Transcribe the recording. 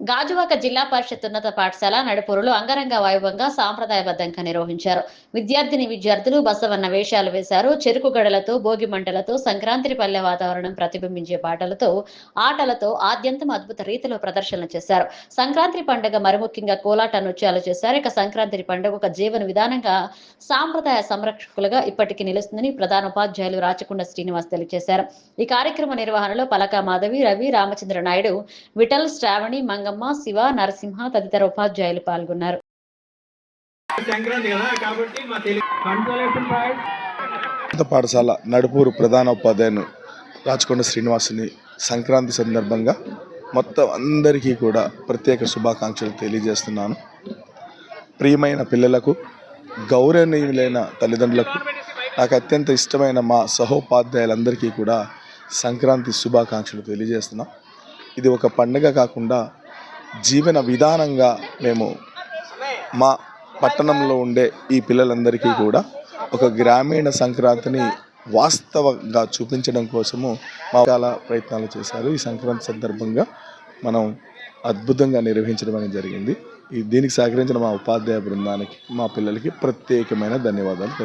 గాజువాక జిల్లా పరిషత్ ఉన్నత పాఠశాల నడుపూరులో అంగరంగ వైభవంగా సాంప్రదాయబద్ధంగా నిర్వహించారు. విద్యార్థిని విద్యార్థులు బసవన్న వేషాలు వేశారు. చెరుకు గడలతో భోగి మంటలతో సంక్రాంతి పల్లె వాతావరణం ప్రతిబింబించే పాటలతో ఆటలతో ఆద్యంతం అద్భుత రీతిలో ప్రదర్శనలు చేశారు. సంక్రాంతి పండుగ మరి ముఖ్యంగా కోలాట నృత్యాలు చేశారు. ఇక సంక్రాంతి పండుగ ఒక జీవన విధానంగా సాంప్రదాయ సంరక్షకులుగా ఇప్పటికీ నిలుస్తుందని ప్రధాన ఉపాధ్యాయులు రాచకొండ శ్రీనివాస్ తెలియజేశారు. ఈ కార్యక్రమ నిర్వహణలో పలక మాధవి రవి రామచంద్ర నాయుడు విఠల్ శ్రావణి మంగమ్మ శివ నరసింహ తదితర ఉపాధ్యాయులు పాల్గొన్నారు. సంక్రాంతి కదా కాబట్టి మా తెలుగు కన్సోలేషన్ పాయింట్ ఉన్నత పాఠశాల నడుపూరు ప్రధాన ఉపాధ్యాయుని రాచకొండ శ్రీనివాసుని సంక్రాంతి సందర్భంగా మొత్తం అందరికీ కూడా ప్రత్యేక శుభాకాంక్షలు తెలియజేస్తున్నాను. ప్రియమైన పిల్లలకు గౌరవనీయులైన తల్లిదండ్రులకు నాకు అత్యంత ఇష్టమైన మా సహోపాధ్యాయులందరికీ కూడా సంక్రాంతి శుభాకాంక్షలు తెలియజేస్తున్నాం. ఇది ఒక పండుగ కాకుండా జీవన విధానంగా మేము మా పట్టణంలో ఉండే ఈ పిల్లలందరికీ కూడా ఒక గ్రామీణ సంక్రాంతిని వాస్తవంగా చూపించడం కోసము మా చాలా ప్రయత్నాలు చేశారు. ఈ సంక్రాంతి సందర్భంగా మనం అద్భుతంగా నిర్వహించడం అనేది జరిగింది. ఈ దీనికి సహకరించిన మా ఉపాధ్యాయ బృందానికి మా పిల్లలకి ప్రత్యేకమైన ధన్యవాదాలు.